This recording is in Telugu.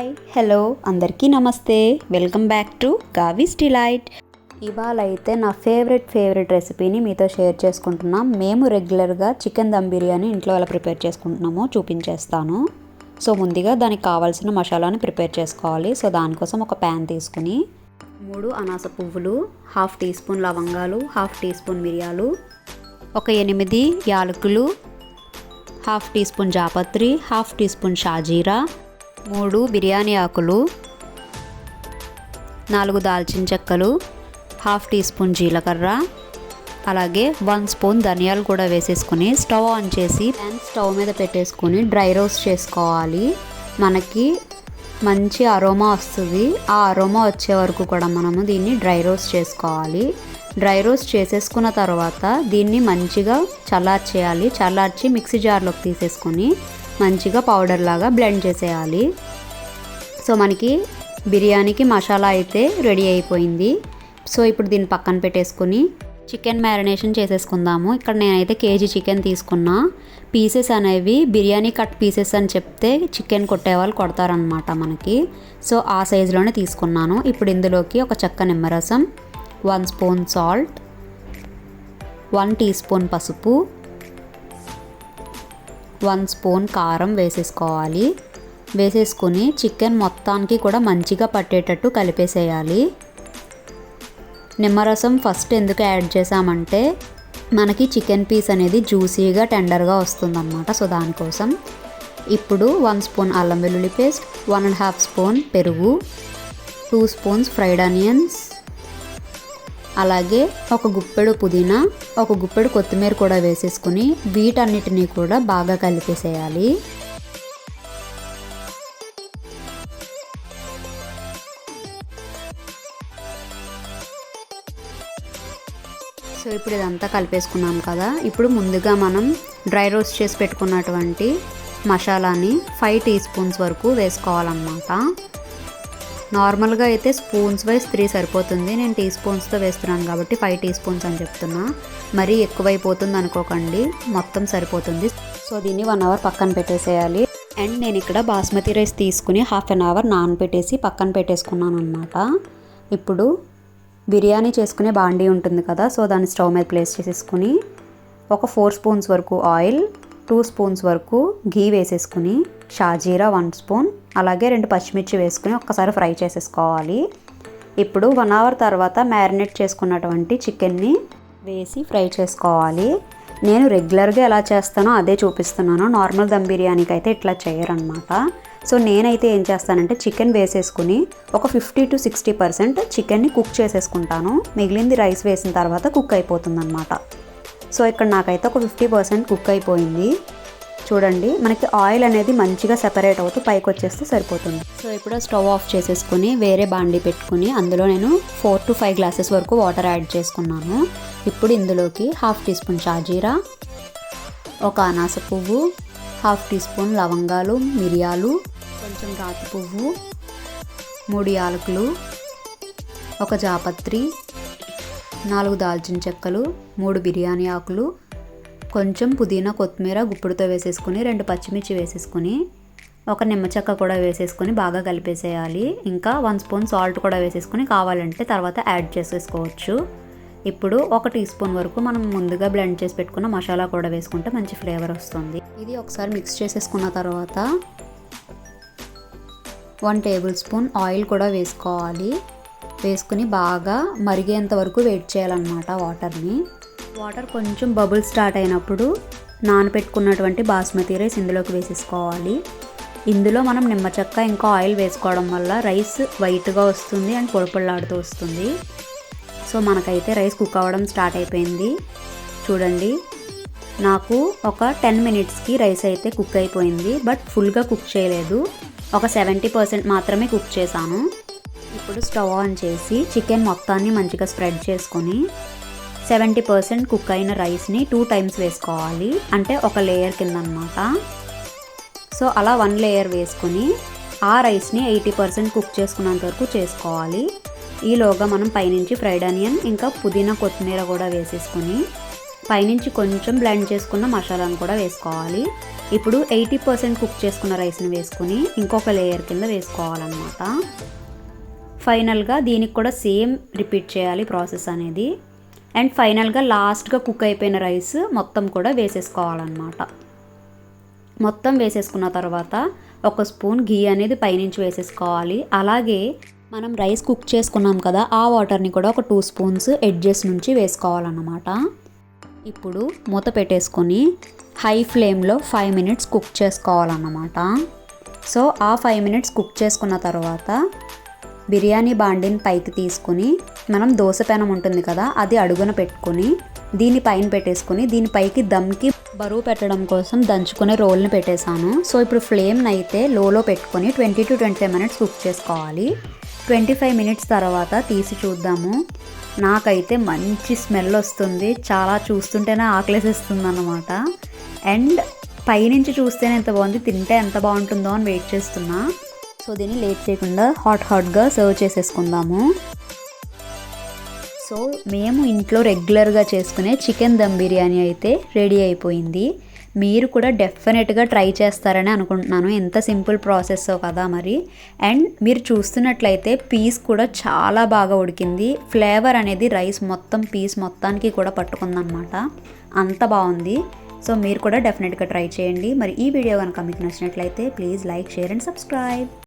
హాయ్. హలో అందరికీ నమస్తే. Welcome back to Gavi's delight. ఇవాళ అయితే నా ఫేవరెట్ ఫేవరెట్ రెసిపీని మీతో షేర్ చేసుకుంటున్నాం. మేము రెగ్యులర్గా చికెన్ దమ్ బిర్యానీ ఇంట్లో ఎలా ప్రిపేర్ చేసుకుంటున్నామో చూపించేస్తాను. సో ముందుగా దానికి కావాల్సిన మసాలాని ప్రిపేర్ చేసుకోవాలి. సో దానికోసం ఒక ప్యాన్ తీసుకుని మూడు అనాస పువ్వులు హాఫ్ టీ స్పూన్ లవంగాలు హాఫ్ టీ స్పూన్ మిరియాలు ఒక ఎనిమిది యాలకులు హాఫ్ టీ స్పూన్ జాపత్రి హాఫ్ టీ స్పూన్ షాజీరా మూడు బిర్యానీ ఆకులు నాలుగు దాల్చిన చెక్కలు హాఫ్ టీ స్పూన్ జీలకర్ర అలాగే వన్ స్పూన్ ధనియాలు కూడా వేసేసుకుని స్టవ్ ఆన్ చేసి ప్యాన్ స్టవ్ మీద పెట్టేసుకొని డ్రై రోస్ట్ చేసుకోవాలి. మనకి మంచి అరోమా వస్తుంది. ఆ అరోమా వచ్చే వరకు కూడా మనము దీన్ని డ్రై రోస్ట్ చేసుకోవాలి. డ్రై రోస్ట్ చేసేసుకున్న తర్వాత దీన్ని మంచిగా చల్లార్చేయాలి. చల్లార్చి మిక్సీ జార్లోకి తీసేసుకొని మంచిగా పౌడర్ లాగా బ్లెండ్ చేసేయాలి. సో మనకి బిర్యానీకి మసాలా అయితే రెడీ అయిపోయింది. సో ఇప్పుడు దీన్ని పక్కన పెట్టేసుకుని చికెన్ మ్యారినేషన్ చేసేసుకుందాము. ఇక్కడ నేనైతే కేజీ చికెన్ తీసుకున్నా. పీసెస్ అనేవి బిర్యానీ కట్ పీసెస్ అని చెప్తే చికెన్ కొట్టేవాళ్ళు కొడతారనమాట మనకి. సో ఆ సైజులోనే తీసుకున్నాను. ఇప్పుడు ఇందులోకి ఒక చెక్క నిమ్మరసం one spoon salt one teaspoon పసుపు వన్ స్పూన్ కారం వేసేసుకోవాలి. వేసేసుకొని చికెన్ మొత్తానికి కూడా మంచిగా పట్టేటట్టు కలిపేసేయాలి. నిమ్మరసం ఫస్ట్ ఎందుకు యాడ్ చేసామంటే మనకి చికెన్ పీస్ అనేది జ్యూసీగా టెండర్గా వస్తుందన్నమాట సో దానికోసం ఇప్పుడు వన్ స్పూన్ అల్లం వెల్లుల్లి paste one and half spoon పెరుగు టూ స్పూన్స్ ఫ్రైడ్ ఆనియన్స్ అలాగే ఒక గుప్పెడు పుదీనా ఒక గుప్పెడు కొత్తిమీర కూడా వేసేసుకుని వీటన్నిటినీ కూడా బాగా కలిపేసేయాలి. సో ఇప్పుడు ఇదంతా కలిపేసుకున్నాం కదా. ఇప్పుడు ముందుగా మనం డ్రై రోస్ట్ చేసి పెట్టుకున్నటువంటి మసాలాని ఫైవ్ టీ స్పూన్స్ వరకు వేసుకోవాలన్నమాట. నార్మల్గా అయితే స్పూన్స్ వైజ్ త్రీ సరిపోతుంది. నేను టీ స్పూన్స్తో వేస్తున్నాను కాబట్టి ఫైవ్ టీ స్పూన్స్ అని చెప్తున్నా. మరీ ఎక్కువైపోతుంది అనుకోకండి. మొత్తం సరిపోతుంది. సో దీన్ని వన్ అవర్ పక్కన పెట్టేసేయాలి. అండ్ నేను ఇక్కడ బాస్మతి రైస్ తీసుకుని హాఫ్ అన్ అవర్ నానబెట్టేసి పక్కన పెట్టేసుకున్నాను అనమాట ఇప్పుడు బిర్యానీ చేసుకునే బాండీ ఉంటుంది కదా సో దాన్ని స్టవ్ మీద ప్లేస్ చేసేసుకుని ఒక ఫోర్ స్పూన్స్ వరకు ఆయిల్ టూ స్పూన్స్ వరకు ఘీ వేసేసుకుని షాజీరా వన్ స్పూన్ అలాగే రెండు పచ్చిమిర్చి వేసుకుని ఒక్కసారి ఫ్రై చేసేసుకోవాలి. ఇప్పుడు వన్ అవర్ తర్వాత మ్యారినేట్ చేసుకున్నటువంటి చికెన్ని వేసి ఫ్రై చేసుకోవాలి. నేను రెగ్యులర్గా ఎలా చేస్తానో అదే చూపిస్తున్నాను. నార్మల్ దమ్ బిర్యానీకి అయితే ఇట్లా చేయరనమాట సో నేనైతే ఏం చేస్తానంటే చికెన్ వేసేసుకుని ఒక ఫిఫ్టీ టు సిక్స్టీ పర్సెంట్ చికెన్ని కుక్ చేసేసుకుంటాను. మిగిలింది రైస్ వేసిన తర్వాత కుక్ అయిపోతుందన్నమాట. సో ఇక్కడ నాకైతే ఒక ఫిఫ్టీ పర్సెంట్ కుక్ అయిపోయింది. చూడండి మనకి ఆయిల్ అనేది మంచిగా సెపరేట్ అవుతూ పైకి వచ్చేస్తే సరిపోతుంది. సో ఇప్పుడు స్టవ్ ఆఫ్ చేసేసుకుని వేరే బాండి పెట్టుకుని అందులో నేను ఫోర్ టు ఫైవ్ గ్లాసెస్ వరకు వాటర్ యాడ్ చేసుకున్నాను. ఇప్పుడు ఇందులోకి హాఫ్ టీ స్పూన్ షాజీరా ఒక అనాస పువ్వు హాఫ్ టీ స్పూన్ లవంగాలు మిరియాలు కొంచెం రాతి పువ్వు మూడు యాలకులు ఒక జాపత్రి నాలుగు దాల్చిన చెక్కలు మూడు బిర్యానీ ఆకులు కొంచెం పుదీనా కొత్తిమీర గుప్పుడుతో వేసేసుకుని రెండు పచ్చిమిర్చి వేసేసుకుని ఒక నిమ్మ చెక్క కూడా వేసేసుకొని బాగా కలిపేసేయాలి. ఇంకా వన్ స్పూన్ సాల్ట్ కూడా వేసేసుకుని కావాలంటే తర్వాత యాడ్ చేసేసుకోవచ్చు. ఇప్పుడు ఒక టీ స్పూన్ వరకు మనం ముందుగా బ్లెండ్ చేసి పెట్టుకున్న మసాలా కూడా వేసుకుంటే మంచి ఫ్లేవర్ వస్తుంది. ఇది ఒకసారి మిక్స్ చేసేసుకున్న తర్వాత వన్ టేబుల్ స్పూన్ ఆయిల్ కూడా వేసుకోవాలి. వేసుకుని బాగా మరిగేంత వరకు వెయిట్ చేయాలన్నమాట వాటర్ని. వాటర్ కొంచెం బబుల్ స్టార్ట్ అయినప్పుడు నానపెట్టుకున్నటువంటి బాస్మతి రైస్ ఇందులోకి వేసేసుకోవాలి. ఇందులో మనం నిమ్మ చెక్క ఇంకా ఆయిల్ వేసుకోవడం వల్ల రైస్ వైట్గా వస్తుంది అండ్ పొడిపొళ్ళాడుతూ వస్తుంది. సో మనకైతే రైస్ కుక్ అవ్వడం స్టార్ట్ అయిపోయింది. చూడండి నాకు ఒక టెన్ మినిట్స్కి రైస్ అయితే కుక్ అయిపోయింది బట్ ఫుల్గా కుక్ చేయలేదు. ఒక సెవెంటీ పర్సెంట్ మాత్రమే కుక్ చేశాను. ఇప్పుడు స్టవ్ ఆన్ చేసి చికెన్ మొత్తాన్ని మంచిగా స్ప్రెడ్ చేసుకొని సెవెంటీ పర్సెంట్ కుక్ అయిన రైస్ని టూ టైమ్స్ వేసుకోవాలి. అంటే ఒక లేయర్ కింద అనమాట సో అలా వన్ లేయర్ వేసుకుని ఆ రైస్ని ఎయిటీ పర్సెంట్ కుక్ చేసుకున్నంత వరకు చేసుకోవాలి. ఈలోగా మనం పైనుంచి ఫ్రైడ్ ఆనియన్ ఇంకా పుదీనా కొత్తిమీర కూడా వేసేసుకొని పైనుంచి కొంచెం బ్లెండ్ చేసుకున్న మసాలాను కూడా వేసుకోవాలి. ఇప్పుడు ఎయిటీ పర్సెంట్ కుక్ చేసుకున్న రైస్ని వేసుకుని ఇంకొక లేయర్ కింద వేసుకోవాలన్నమాట. ఫైనల్గా దీనికి కూడా సేమ్ రిపీట్ చేయాలి ప్రాసెస్ అనేది. అండ్ ఫైనల్గా లాస్ట్గా కుక్ అయిపోయిన రైస్ మొత్తం కూడా వేసేసుకోవాలన్నమాట. మొత్తం వేసేసుకున్న తర్వాత ఒక స్పూన్ ఘీ అనేది పైనుంచి వేసేసుకోవాలి. అలాగే మనం రైస్ కుక్ చేసుకున్నాం కదా ఆ వాటర్ని కూడా ఒక టూ స్పూన్స్ ఎడ్జెస్ నుంచి వేసుకోవాలన్నమాట. ఇప్పుడు మూత పెట్టేసుకొని హై ఫ్లేమ్లో ఫైవ్ మినిట్స్ కుక్ చేసుకోవాలన్నమాట. సో ఆ ఫైవ్ మినిట్స్ కుక్ చేసుకున్న తర్వాత బిర్యానీ బాండిని పైకి తీసుకుని మనం దోశ పెనం ఉంటుంది కదా అది అడుగున పెట్టుకొని దీని పైన పెట్టేసుకుని దీనిపైకి దమ్కి బరువు పెట్టడం కోసం దంచుకునే రోల్ని పెట్టేశాను. సో ఇప్పుడు ఫ్లేమ్ని అయితే లోలో పెట్టుకొని twenty to twenty five minutes cook చేసుకోవాలి. ట్వంటీ ఫైవ్ మినిట్స్ తర్వాత తీసి చూద్దాము. నాకైతే మంచి స్మెల్ వస్తుంది. చాలా చూస్తుంటేనే ఆకలేసేస్తుంది అనమాట అండ్ పైనుంచి చూస్తేనే ఎంత బాగుంది తింటే ఎంత బాగుంటుందో అని వెయిట్ చేస్తున్నా. సో దీన్ని లేట్ చేయకుండా హాట్ హాట్గా సర్వ్ చేసేసుకుందాము. సో మేము ఇంట్లో రెగ్యులర్గా చేసుకునే చికెన్ దమ్ బిర్యానీ అయితే రెడీ అయిపోయింది. మీరు కూడా డెఫినెట్గా ట్రై చేస్తారని అనుకుంటున్నాను. ఎంత సింపుల్ ప్రాసెస్ కదా మరి. అండ్ మీరు చూస్తున్నట్లయితే పీస్ కూడా చాలా బాగా ఉడికింది. ఫ్లేవర్ అనేది రైస్ మొత్తం పీస్ మొత్తానికి కూడా పట్టుకుందనమాట. అంత బాగుంది. సో మీరు కూడా డెఫినెట్గా ట్రై చేయండి. మరి ఈ వీడియో కనుక మీకు నచ్చినట్లయితే please like share and subscribe.